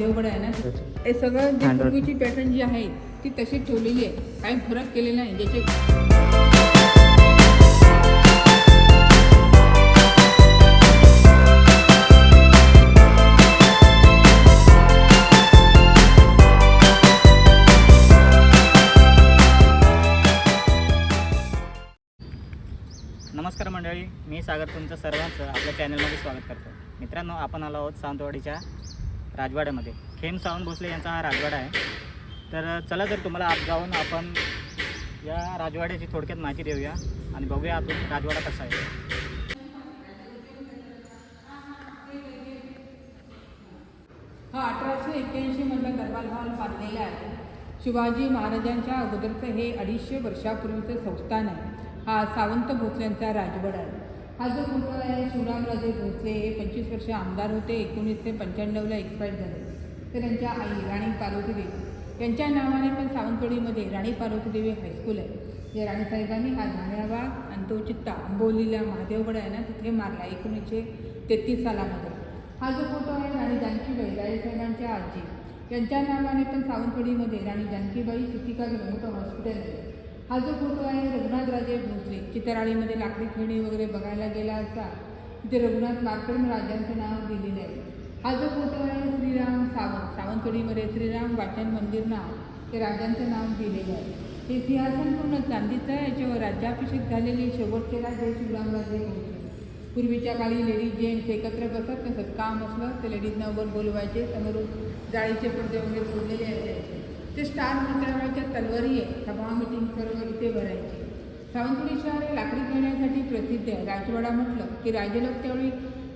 महादेवगड आहे ना. हे सगळं जे. पूर्वीची पॅटर्न जी आहे ती तशीच ठेवलेली आहे. काही फरक केलेला नाही. ज्याचे नमस्कार मंडळी मी सागर तुमचं सर्वांचं आपल्या चॅनलमध्ये स्वागत करतो. मित्रांनो आपण आलो आहोत सावंतवाडीच्या राजवाड्यामध्ये. खेम सावंत भोसले यांचा हा राजवाडा आहे. तर चला तर तुम्हाला आत जाऊन आपण या राजवाड्याची थोडक्यात माहिती देऊया आणि बघूया आपण राजवाडा कसा आहे. हा अठराशे एक्क्याऐंशीमधला मधला हॉल बांधलेला आहे. शिवाजी महाराजांच्या अगोदरचं हे अडीचशे वर्षापूर्वीचं संस्थान आहे. हा सावंत भोसल्यांचा राजवाडा आहे. हा जो फोटो आहे शिवरामराजे भोसले हे पंचवीस वर्ष आमदार होते एकोणीसशे पंच्याण्णवला एक्सपायर झाले. तर त्यांच्या आई राणी पार्वती देवी यांच्या नावाने पण सावंतवाडीमध्ये राणी पार्वती देवी हायस्कूल आहे. जे राणीसाहेबांनी हा धाण्याबाग आणि तो चित्ता आंबोलीला महादेवगड आहे ना तिथे मारला एकोणीसशे तेहतीस सालामध्ये. हा जो फोटो आहे राणी जानकीबाई राणीसाहेबांच्या आजी. यांच्या नावाने पण सावंतवाडीमध्ये राणी जानकीबाई चितिकागृह मोठं हॉस्पिटल आहे. हा जो फोटो आहे रघुनाथराजे भोसले चितराळीमध्ये लाकडी खेळणी वगैरे बघायला गेला असता तिथे रघुनाथ मार्कंड राजांचं नाव दिलेलं आहे. हा जो फोटो आहे श्रीराम सावंत सावंतवाडीमध्ये श्रीराम वाचन मंदिर नाव ते राजांचं नाव दिलेलं आहे. हे सिंहासन पूर्ण चांदीचं आहे याच्यावर राज्याभिषेक झालेले शेवटचे राजे शिवरामराजे भोसले. पूर्वीच्या काळी लेडीज जेंट्स एकत्र बसत तसंच काम असलं तर लेडीजना वर बोलवायचे समोर जाळीचे पडदे वगैरे फोडलेले असायचे. ते स्टार मोत्यावरच्या तलवारी आहे. सभा मिटिंग सर्व इथे भरायचे. सावंतवाडी शहर हे लाकडी खेळण्यासाठी प्रसिद्ध आहे. राजवाडा म्हटलं की राजे लोक त्यावेळी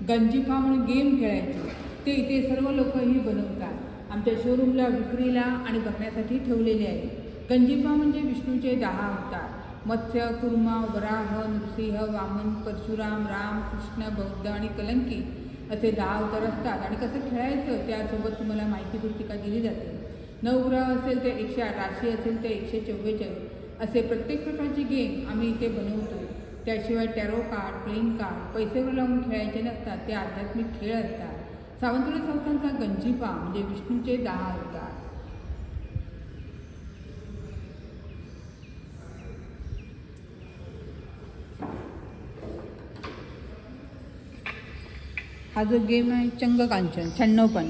गंजिफा म्हणून गेम खेळायचे. ते इथे सर्व लोक ही बनवतात. आमच्या शोरूमला विक्रीला आणि बघण्यासाठी ठेवलेले आहे. गंजिफा म्हणजे विष्णूचे दहा अवतार. मत्स्य कुर्मा वराह नृसिंह वामन परशुराम राम कृष्ण बौद्ध आणि कलंकी असे दहा अवतार असतात. आणि कसं खेळायचं? त्यासोबत तुम्हाला माहिती पुस्तिका दिली जाते. नवग्रह असेल तर एकशे आठ राशी असेल तर एकशे चव्वेचाळीस असे प्रत्येक प्रकारचे गेम आम्ही इथे बनवतो. त्याशिवाय टॅरो कार्ड प्लेइंग कार्ड पैसे लावून खेळायचे नसतात ते आध्यात्मिक खेळ असतात. सावंतवाडी संस्थांचा गंजिफा म्हणजे विष्णूचे दहा अवतार. हा जो गेम आहे चंग कांचन शहाण्णव पण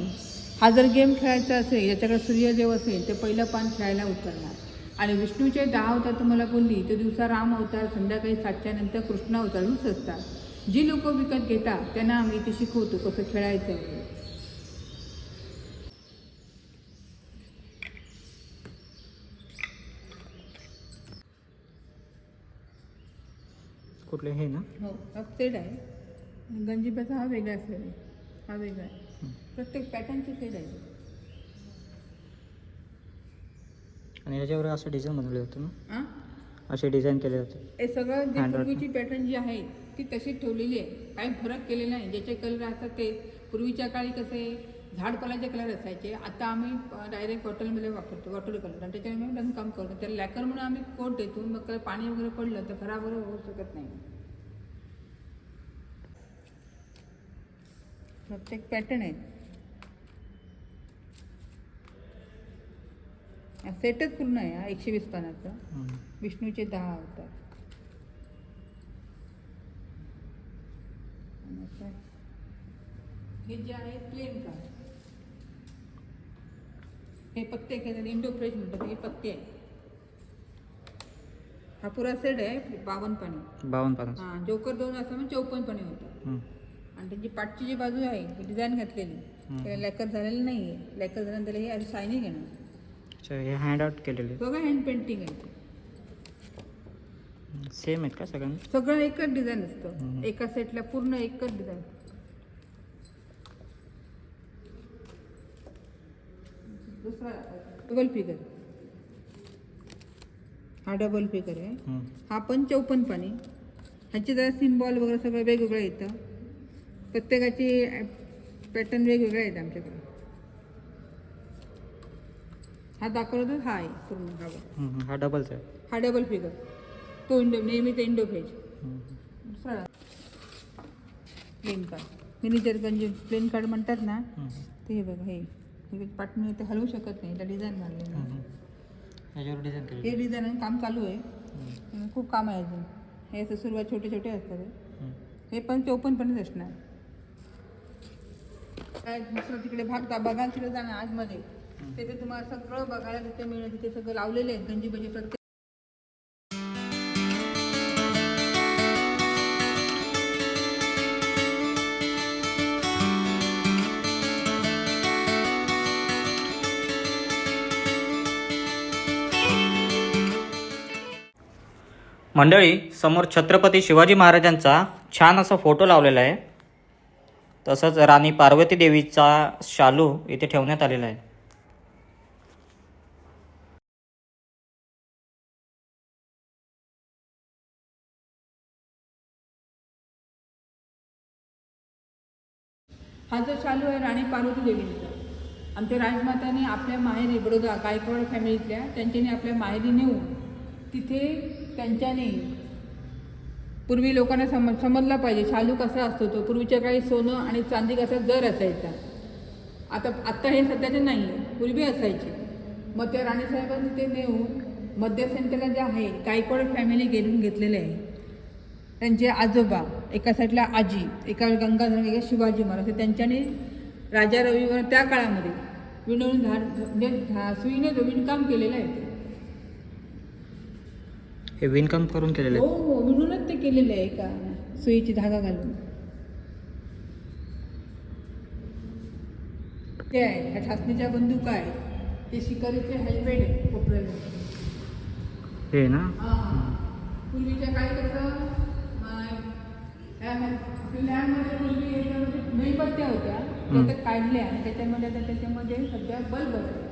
हा जर गेम खेळायचा असेल याच्याकडे सूर्यदेव असेल तर पहिलं पान खेळायला उतरणार. आणि विष्णूचे दहा अवतार तुम्हाला बोलली तर दिवसा राम अवतार संध्याकाळी सातच्या नंतर कृष्ण अवतारूच असतात जी लोक विकत घेतात त्यांना आम्ही इथे शिकवतो कसं खेळायचं. कुठले हे ना? हो हा सेट आहे. आणि गंजिब्याचा हा वेगळा सेट आहे. हा वेगळा आहे. प्रत्येक पॅटर्नचे सेट आहे. आणि याच्यावर असं डिझाईन बनवले होते ना? हां असे डिझाईन केले जाते हे सगळं जे. पूर्वीची पॅटर्न जी आहे ती तशीच ठेवलेली आहे. काही फरक केलेला नाही. ज्याचे कलर असतात ते पूर्वीच्या काळी कसे झाडपालाचे कलर असायचे. आता आम्ही डायरेक्ट बॉटलमध्ये वापरतो वॉटर कलर आणि त्याच्यामुळे रंगकाम करतो. त्याला लॅकर म्हणून आम्ही कोट देतो. मग त्याला पाणी वगैरे पडलं तर खराब वगैरे होऊ शकत नाही. प्रत्येक पॅटर्न आहे. हा सेटच पूर्ण आहे हा एकशे वीस पानाचा. विष्णूचे दहा आता हे जे आहे प्लेन कार्ड हे पत्ते खेळतात इंडो फ्रेश म्हणतात हे पत्ते आहे. हा पुरा सेट आहे बावन्न पाणी बावन्न पानाचं हां जोकर दोन असं म्हणजे चौपन्न पाणी होतं हम्म. आणि त्यांची पाठची जी बाजू आहे ही डिझाईन घातलेली त्याला लॅकर झालेलं नाही आहे लॅकर झाल्यानंतर हे अशी शायनिंग येणार अच्छा हे हँड आउट केलेले बघा हँड पेंटिंग आहे. सेम आहेत का सगळ्यांना सगळं एकच डिझाईन असतं. एका सेटला पूर्ण एकच डिझाईन दुसरा डबल फिगर हा डबल फिगर आहे. हा पण चौपन्न पाणी ह्याचे जरा सिम्बॉल वगैरे सगळं वेगवेगळं येतं. प्रत्येकाची पॅटर्न वेगवेगळे आहेत आमच्याकडे. हा दाखवला हा आहे पूर्ण हा बघ. हम्म, हा डबलचा आहे. हा डबल फिगर तो इंडो नेहमीचा इंडो फेज. दुसरा प्लेन कार्ड मिनीचर गंजी प्लेन कार्ड म्हणतात ना ते हे बघा हे. पाठवून ते हलवू शकत नाही त्या डिझाईन मारले डिझाईन हे डिझाईन काम चालू आहे. आणि खूप काम आहे अजून. हे असं सुरुवात छोटे छोटे असतात. हे. हे पण ते ओपन पणच असणार. काय दुसरं तिकडे भाग दा- बघाल तिकडे जाणार आतमध्ये. तिथे तुम्हाला सगळं बघायला तिथे मिळेल तिथे सगळं लावलेलं आहे गंजी बंजी प्रत्येक मंडळी समोर छत्रपती शिवाजी महाराजांचा छान असा फोटो लावलेला आहे. तसंच राणी पार्वती देवीचा शालू इथे ठेवण्यात आलेला आहे. हा जो शालू आहे राणी पार्वती देवीचा आमच्या राजमाताने आपल्या माहेरी बडोदा गायकवाड फॅमिलीतल्या त्यांच्याने आपल्या माहेरी नेऊन तिथे त्यांच्याने पूर्वी लोकांना सम समजला पाहिजे. शालू कसा असतो तो? पूर्वीच्या काळी सोनं आणि चांदी कसा जर असायचा. आता आत्ता हे सध्याचे नाही आहे पूर्वी असायचे. मग त्या राणीसाहेबांनी ते नेऊन मध्य सेंटरला जे आहे गायकवाड फॅमिली घेऊन घेतलेले आहे. त्यांचे आजोबा एका साईडला आजी एका गंगाधर एका शिवाजी महाराज. त्यांच्याने राजा रविवार त्या काळामध्ये विणून झाड म्हणजे झा- सुईने विणकाम केलेलं आहे ते. हे विणकाम करून केलेलं हो हो विणूनच ते केलेलं आहे का? सुईची धागा घालून. ते आहे ह्या ठासणीच्या बंदुका आहे. ते शिकारीचे हेल्मेट आहे कोपऱ्याला. हे ना? पूर्वीच्या काळी कसं लँडमध्ये पूर्वी याच्यामध्ये मेणबत्त्या होत्या. त्याच्यात काढल्या आणि त्याच्यामध्ये आता त्याच्यामध्ये सध्या बल्ब आहे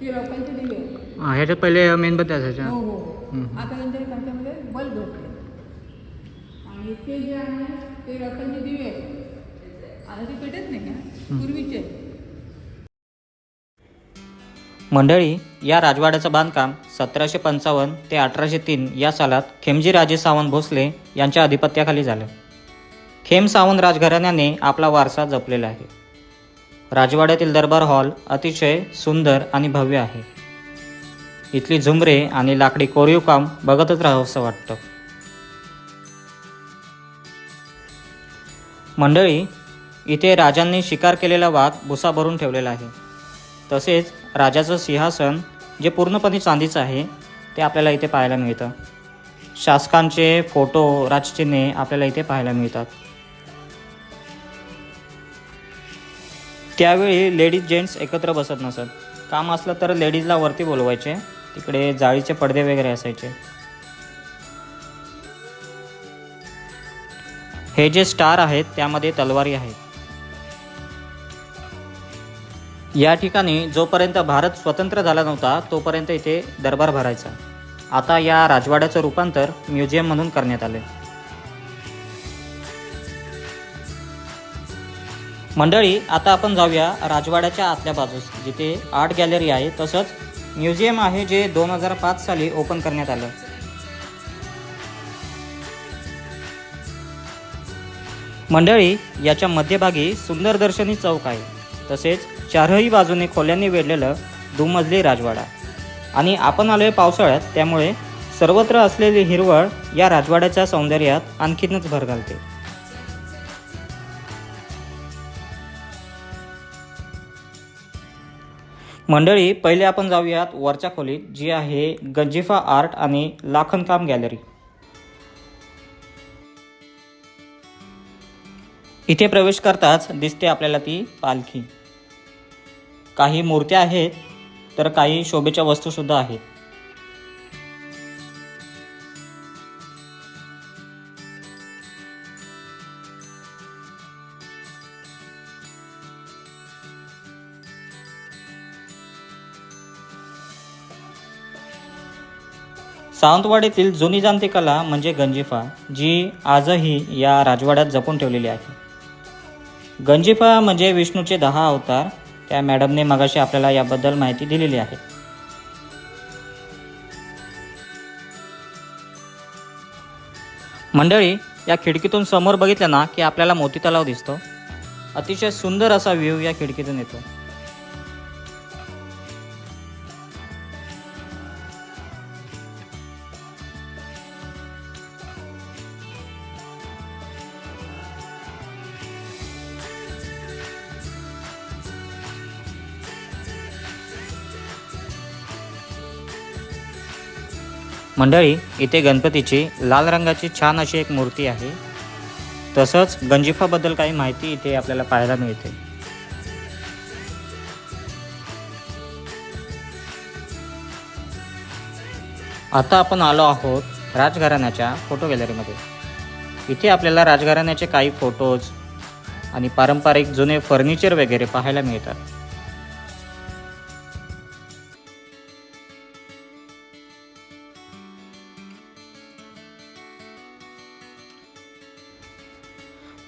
ते लोकांचे दिवे आहेत. ह्याच्यात पहिले मेणबत्ती असायच्या. हो हो. आता त्यांच्या त्याच्यामध्ये बल्ब होते आणि ते जे आहे ते लोकांचे दिवे आता ते पेटत नाही का पूर्वीचे. मंडळी या राजवाड्याचं बांधकाम सतराशे पंचावन्न ते अठराशे तीन या सालात खेमजीराजे सावंत भोसले यांच्या अधिपत्याखाली झालं. खेम सावंत राजघराण्याने आपला वारसा जपलेला आहे. राजवाड्यातील दरबार हॉल अतिशय सुंदर आणि भव्य आहे. इथली झुमरे आणि लाकडी कोरीव काम बघतच राहावंसं वाटतं. मंडळी इथे राजांनी शिकार केलेला वाघ भुसा भरून ठेवलेला आहे. तसेच राजाचं सिंहासन जे पूर्णपणे चांदीचं आहे ते आपल्याला इथे पाहायला मिळतं. शासकांचे फोटो राजचिन्हे आपल्याला इथे पाहायला मिळतात. त्यावेळी लेडीज जेंट्स एकत्र बसत नसत. काम असलं तर लेडीजला वरती बोलवायचे तिकडे जाळीचे पडदे वगैरे असायचे. हे जे स्टार आहेत त्यामध्ये तलवारी आहेत. या ठिकाणी जोपर्यंत भारत स्वतंत्र झाला नव्हता तोपर्यंत इथे दरबार भरायचा. आता या राजवाड्याचं रूपांतर म्युझियम म्हणून करण्यात आले मंडळी आता आपण जाऊया राजवाड्याच्या आतल्या बाजूस जिथे आर्ट गॅलरी आहे तसंच म्युझियम आहे जे दोन हजार पाच साली ओपन करण्यात आलं. मंडळी याच्या मध्यभागी सुंदर दर्शनी चौक आहे. तसेच चारही बाजूने खोल्यांनी वेढलेलं दुमजली राजवाडा. आणि आपण आलोय पावसाळ्यात त्यामुळे सर्वत्र असलेली हिरवळ या राजवाड्याच्या सौंदर्यात आणखीनच भर घालते. मंडळी पहिले आपण जाऊयात वरच्या खोलीत जी आहे गंजिफा आर्ट आणि लाखनकाम गॅलरी. इथे प्रवेश करताच दिसते आपल्याला ती पालखी. काही मूर्त्या आहेत तर काही शोभेच्या वस्तूसुद्धा आहेत. सावंतवाडीतील जुनी जाणती कला म्हणजे गंजिफा जी आजही या राजवाड्यात जपून ठेवलेली आहे. गंजिफा म्हणजे विष्णूचे दहा अवतार. त्या मॅडमने मगाशी आपल्याला याबद्दल माहिती दिलेली आहे. मंडळी या खिडकीतून समोर बघितलं ना की आपल्याला मोती तलाव दिसतो. अतिशय सुंदर असा व्ह्यू या खिडकीतून येतो. मंडळी इथे गणपतीची लाल रंगाची छान अशी एक मूर्ती आहे. तसंच गंजिफाबद्दल काही माहिती इथे आपल्याला पाहायला मिळते. आता आपण आलो आहोत राजघराण्याच्या फोटो गॅलरीमध्ये. इथे आपल्याला राजघराण्याचे काही फोटोज आणि पारंपरिक जुने फर्निचर वगैरे पाहायला मिळतात.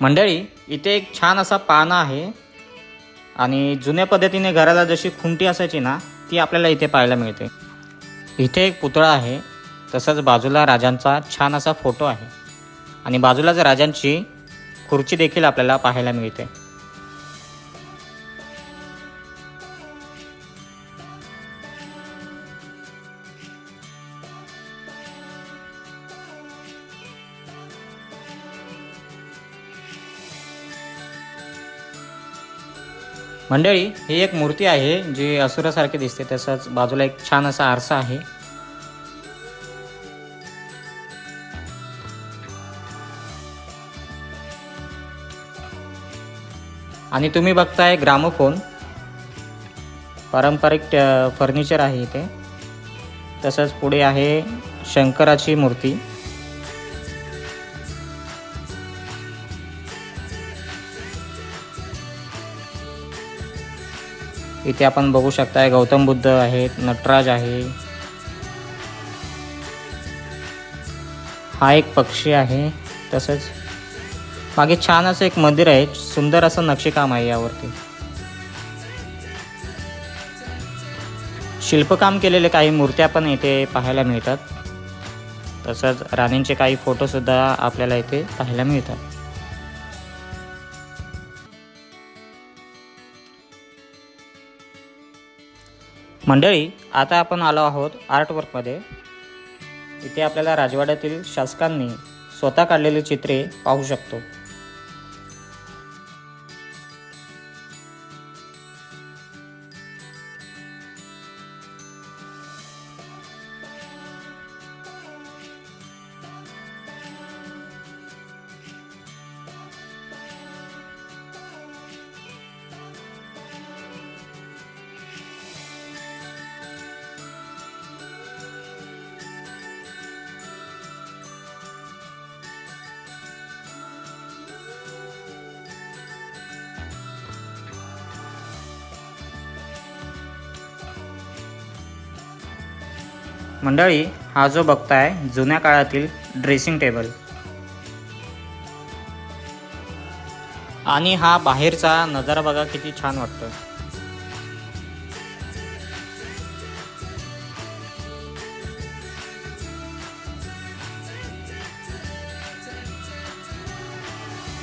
मंडळी इथे एक छान असा पाना आहे आणि जुन्या पद्धतीने घराला जशी खुंटी असायची ना ती आपल्याला इथे पाहायला मिळते. इथे एक पुतळा आहे तसंच बाजूला राजांचा छान असा फोटो आहे. आणि बाजूलाच राजांची खुर्ची देखील आपल्याला पाहायला मिळते. मंडळी ही एक मूर्ती आहे जी असुरासारखी दिसते. तसंच बाजूला एक छान असा आरसा आहे. आणि तुम्ही बघताय ग्रामोफोन. पारंपरिक ट- फर्निचर आहे इथे. तसंच पुढे आहे शंकराची मूर्ती. इथे आपण बघू शकताय गौतम बुद्ध आहेत नटराज आहे. हा एक पक्षी आहे तसंच मागे छान असं एक मंदिर आहे सुंदर असं नक्षीकाम आहे यावरती. शिल्पकाम केलेले काही मूर्त्या पण इथे पाहायला मिळतात. तसंच राणींचे काही फोटोसुद्धा आपल्याला इथे पाहायला मिळतात. मंडळी आता आपण आलो आहोत आर्टवर्कमध्ये इथे आपल्याला राजवाड्यातील शासकांनी स्वतः काढलेली चित्रे पाहू शकतो. मंडळी हा जो बघताय जुन्या काळातील ड्रेसिंग टेबल आणि हा बाहेरचा नजारा बघा किती छान वाटतो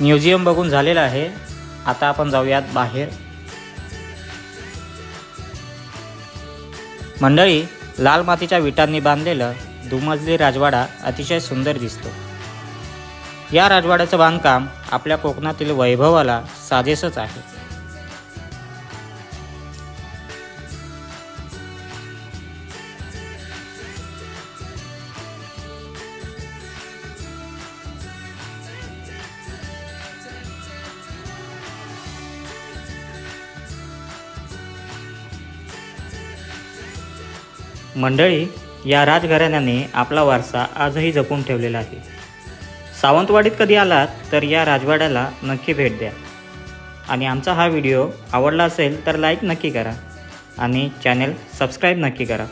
म्युझियम बघून झालेलं आहे. आता आपण जाऊयात बाहेर. मंडळी लाल मातीच्या विटांनी बांधलेलं दुमजली राजवाडा अतिशय सुंदर दिसतो. या राजवाड्याचं बांधकाम आपल्या कोकणातील वैभवाला साजेसच आहे. मंडळी या राजघराण्याने आपला वारसा आजही जपून ठेवलेला आहे. सावंतवाडीत कधी आलात तर या राजवाड्याला नक्की भेट द्या. आणि आमचा हा व्हिडिओ आवडला असेल तर लाईक नक्की करा. आणि चॅनेल सबस्क्राईब नक्की करा.